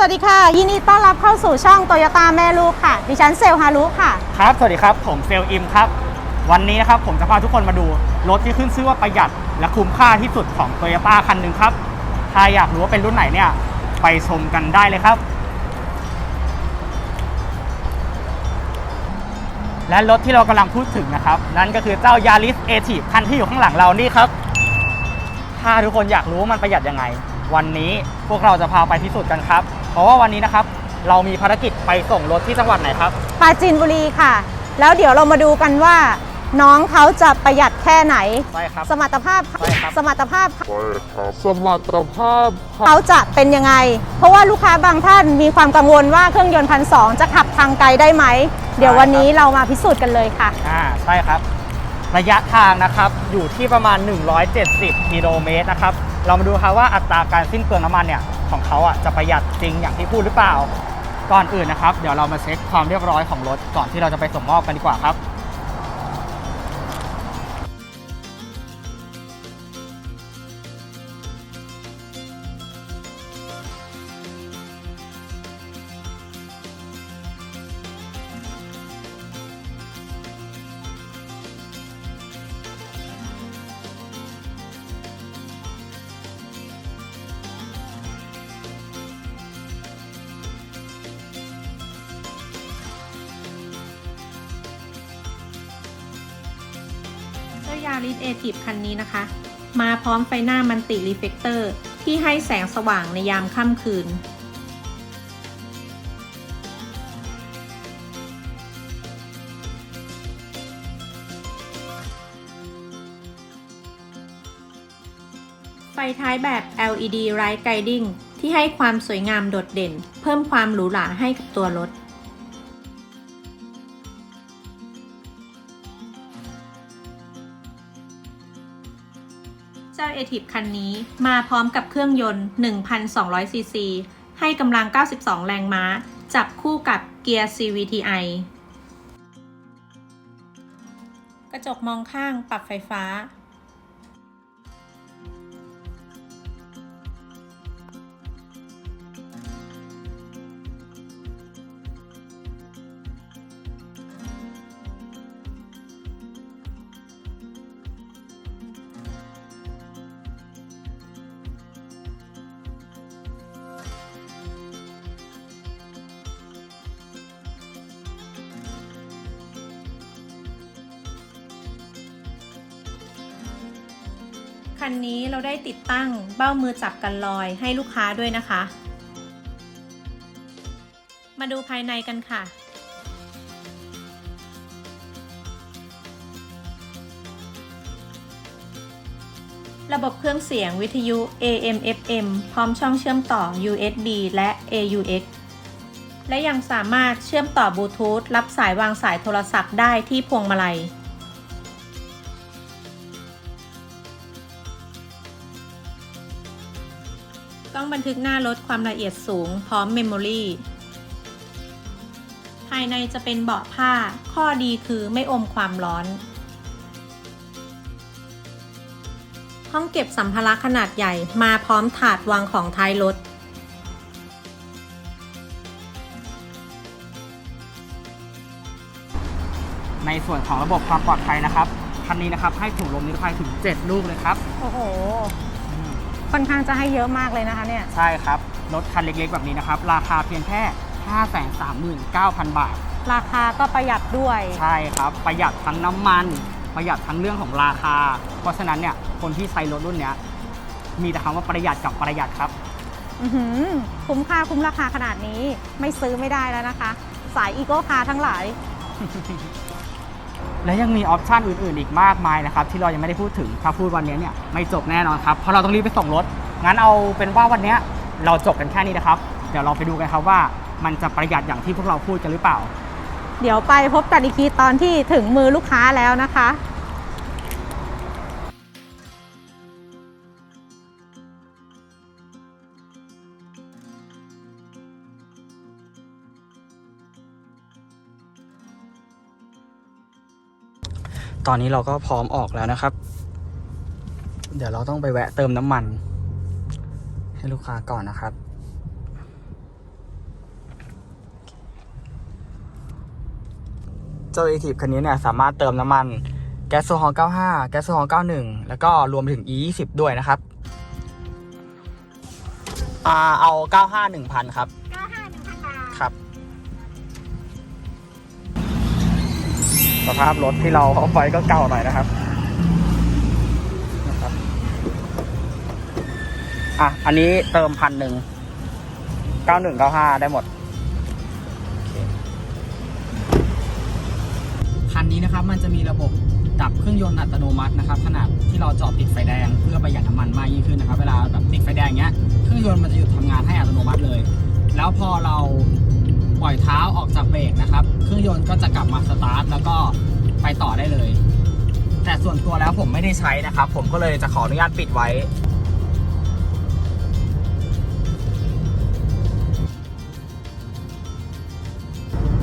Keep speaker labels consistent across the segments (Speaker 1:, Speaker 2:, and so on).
Speaker 1: สวัสดีค่ะ ยินดีต้อนรับเข้าสู่ช่องโตโยต้าแม่ลูกค่ะ ดิฉันเซลฮารุค่ะ
Speaker 2: ครับ สวัสดีครับ ผมเซลอิมครับ วันนี้นะครับผมจะพาทุกคนมาดู รถที่ขึ้นชื่อว่าประหยัด และคุ้มค่าที่สุดของ t o y ยต้าคันหนึ่งครับ ถ้าอยากรู้ว่าเป็นรุ่นไหนเนี่ย ไปชมกันได้เลยครับ และรถที่เรากำลังพูดถึงนะครับ นั่นก็คือเจ้ายาริสเอทีคันที่อยู่ข้างหลังเรานี่ครับ ถ้าทุกคนอยากรู้ว่ามันประหยัดยังไง วันนี้พวกเราจะพาไปพิสูจน์กันครับ เพราะว่าวันนี้นะครับ เรามีภารกิจไปส่งรถที่จังหวัดไหนครับ
Speaker 1: ปราจีนบุรีค่ะ แล้วเดี๋ยวเรามาดูกันว่า น้องเขาจะประหยัดแค่ไหน
Speaker 2: ใช่ครับ
Speaker 1: สมรรถภาพ
Speaker 2: ใช่ครับ
Speaker 1: สมรรถภาพ
Speaker 3: สมรรถภาพ
Speaker 1: เขาจะเป็นยังไง เพราะว่าลูกค้าบางท่านมีความกังวลว่าเครื่องยนต์พันสองจะขับทางไกลได้ไหม เดี๋ยววันนี้เรามาพิสูจน์กันเลยค่ะ
Speaker 2: อ่าใช่ครับ ระยะทางนะครับอยู่ที่ประมาณ 170 กิโลเมตรนะครับ เรามาดูครับว่าอัตราการสิ้นเปลืองน้ำมันเนี่ยของเขาอะจะประหยัดจริงอย่างที่พูดหรือเปล่า ก่อนอื่นนะครับ เดี๋ยวเรามาเช็คความเรียบร้อยของรถก่อนที่เราจะไปส่งมอบกันดีกว่าครับ
Speaker 4: ยาริสเอทีฟคันนี้นะคะ มาพร้อมไฟหน้ามันติรีเฟกเตอร์ ที่ให้แสงสว่างในยามค่ำคืน ไฟท้ายแบบ LED Light Guiding ที่ให้ความสวยงามโดดเด่น เพิ่มความหรูหราให้กับตัวรถ เจ้าเอทิฟคันนี้มาพร้อมกับเครื่องยนต์ 1,200 ซีซี ให้กำลัง 92 แรงม้า จับคู่กับเกียร์ CVTi กระจกมองข้างปรับไฟฟ้า คันนี้เราได้ติดตั้งเบ้ามือจับกันลอยให้ลูกค้าด้วยนะคะ มาดูภายในกันค่ะ ระบบเครื่องเสียงวิทยุ AM FM พร้อมช่องเชื่อมต่อ USB และ AUX และยังสามารถเชื่อมต่อบลูทูธรับสายวางสายโทรศัพท์ได้ที่พวงมาลัย องบันทึกหน้ารถความละเอียดสูงพร้อมเมมโมรีภายในจะเป็นเบาะผ้า ข้อดีคือไม่อมความร้อน ห้องเก็บสัมภาระขนาดใหญ่มาพร้อมถาดวางของท้ายรถ
Speaker 2: ในส่วนของระบบความปลอดภัยนะครับ คันนี้นะครับให้ถุงลมนิรภัยถึง 7 ลูกเลยครับ
Speaker 1: โอ้โห ค่อนข้างจะให้เยอะมากเลยนะคะเนี่ย
Speaker 2: ใช่ครับ รถคันเล็กๆ แบบนี้นะครับ ราคาเพียงแค่ 539,000 บาท
Speaker 1: ราคาก็ประหยัดด้วย
Speaker 2: ใช่ครับ ประหยัดทั้งน้ำมัน ประหยัดทั้งเรื่องของราคา เพราะฉะนั้นเนี่ยคนที่ใช้รถรุ่นเนี้ยมีแต่คำว่าประหยัดกับประหยัดครับ
Speaker 1: อื้อหือคุ้มค่าคุ้มราคาขนาดนี้ไม่ซื้อไม่ได้แล้วนะคะ สายอีโก้คาร์ทั้งหลาย
Speaker 2: และยังมีออปชันอื่นๆ อีกมากมายนะครับ ที่เรายังไม่ได้พูดถึงถ้าพูดวันนี้เนี่ยไม่จบแน่นอนครับ เพราะเราต้องรีบไปส่งรถ งั้นเอาเป็นว่าวันนี้เราจบกันแค่นี้นะครับ เดี๋ยวเราไปดูกันครับว่ามันจะประหยัดอย่างที่พวกเราพูดกันหรือเปล่า
Speaker 1: เดี๋ยวไปพบกันอีกทีตอนที่ถึงมือลูกค้าแล้วนะคะ
Speaker 2: ตอนนี้เราก็พร้อมออกแล้วนะครับ เดี๋ยวเราต้องไปแวะเติมน้ำมัน ให้ลูกค้าก่อนนะครับเจ้า a t i v คันนี้เนี่ยสามารถเติมน้ำมันแก๊สโซฮอล์95 แก๊สโซฮอล์91 แล้วก็รวมถึง E20 ด้วยนะครับ อ่า เอา 951พันครับ สภาพรถที่เราเอาไปก็เก่าหน่อยนะครับนะครับ อะ อันนี้เติมพันหนึ่งเก้าหนึ่งเก้าห้าได้หมดคันนี้นะครับมันจะมีระบบดับเครื่องยนต์อัตโนมัตินะครับขณะที่เราจอดติดไฟแดงเพื่อประหยัดน้ำมันมากยิ่งขึ้นนะครับ เวลาแบบติดไฟแดงเงี้ยเครื่องยนต์มันจะหยุดทำงานให้อัตโนมัติเลย แล้วพอเรา ปล่อยเท้าออกจากเบรกนะครับ เครื่องยนต์ก็จะกลับมาสตาร์ทแล้วก็ไปต่อได้เลย แต่ส่วนตัวแล้วผมไม่ได้ใช้นะครับ ผมก็เลยจะขออนุญาตปิดไว้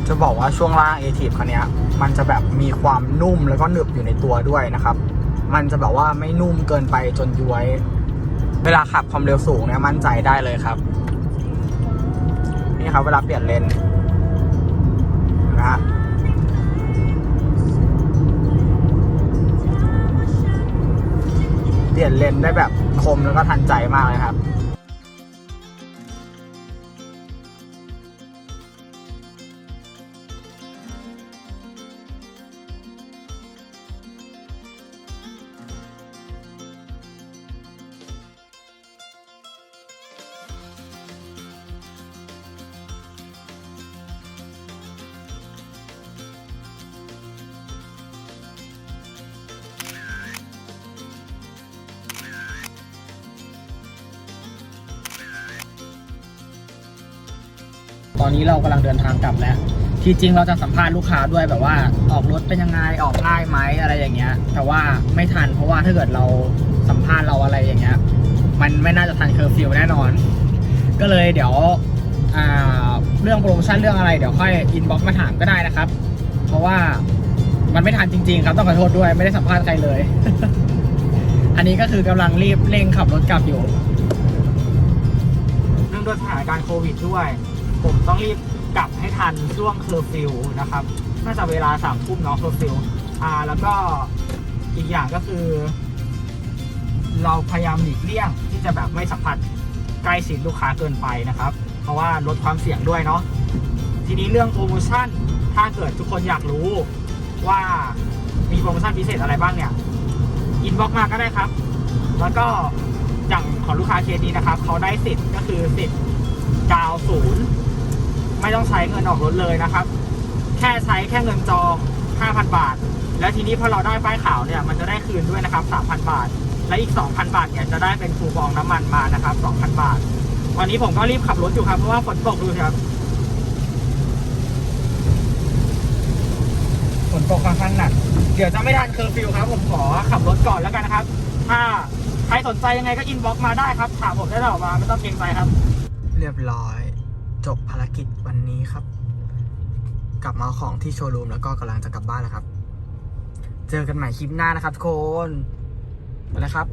Speaker 2: จะบอกว่าช่วงล่าง a t i v คันนี้มันจะแบบมีความนุ่มแล้วก็หนึบอยู่ในตัวด้วยนะครับ มันจะแบบว่าไม่นุ่มเกินไปจนย้วย เวลาขับความเร็วสูงเนี่ยมั่นใจได้เลยครับ นี่ครับเวลาเปลี่ยนเลนนะฮะเปลี่ยนเลนได้แบบคมแล้วก็ทันใจมากเลยครับ อนนี้เรากำลังเดินทางกลับแล้ว ที่จริงเราจะสัมภาษณ์ลูกค้าด้วยแบบว่าออกรถเป็นยังไงออกง่ายไหมอะไรอย่างเงี้ย แต่ว่าไม่ทันเพราะว่าถ้าเกิดเราสัมภาษณ์เราอะไรอย่างเงี้ย มันไม่น่าจะทันเคอร์ฟิวแน่นอน ก็เลยเดี๋ยวอ่าเรื่องโปรโมชั่นเรื่องอะไรเดี๋ยวค่อยอินบ็อกซ์มาถามก็ได้นะครับ เพราะว่ามันไม่ทันจริง ๆ ครับต้องขอโทษด้วยไม่ได้สัมภาษณ์ใครเลย อันนี้ก็คือกำลังรีบเร่งขับรถกลับอยู่เนื่องด้วยสถานการณ์โควิดด้วย ผมต้องรีบกลับให้ทันช่วงเคอร์ฟิวนะครับ น่าจะเวลาสามทุ่มเนาะเคอร์ฟิวอ่าแล้วก็อีกอย่างก็คือ เราพยายามหลีกเลี่ยงที่จะแบบไม่สัมผัสใกล้ชิดลูกค้าเกินไปนะครับ เพราะว่าลดความเสี่ยงด้วยเนาะทีนี้เรื่องโปรโมชั่นถ้าเกิดทุกคนอยากรู้ว่ามีโปรโมชั่นพิเศษอะไรบ้างเนี่ยอินบ็อกมาก็ได้ครับ แล้วก็อย่างของลูกค้าเคสนี้นะครับ เขาได้สิทธิ์ก็คือสิทธิ์ดาวศูนย์ ไม่ต้องใช้เงินออกรถเลยนะครับ แค่ใช้แค่เงินจอง5,000 บาท แล้วทีนี้พอเราได้ป้ายขาวเนี่ยมันจะได้คืนด้วยนะครับ 3,000 บาท และอีก 2,000 บาทเนี่ยจะได้เป็นคูปองน้ำมันมานะครับ 2,000 บาท วันนี้ผมก็รีบขับรถอยู่ครับเพราะว่าฝนตกดูครับฝนตกค่อนข้างหนักเดี๋ยวจะไม่ทันเคอร์ฟิวครับผมขอขับรถก่อนแล้วกันนะครับ ถ้าใครสนใจยังไงก็อินบ็อกซ์มาได้ครับถามผมได้ตลอดมาไม่ต้องเกรงใจครับ เรียบร้อย จบภารกิจวันนี้ครับ กลับมาเอาของที่โชว์รูมแล้วก็กำลังจะกลับบ้านแล้วครับ เจอกันใหม่คลิปหน้านะครับทุกคนไปแล้วครับ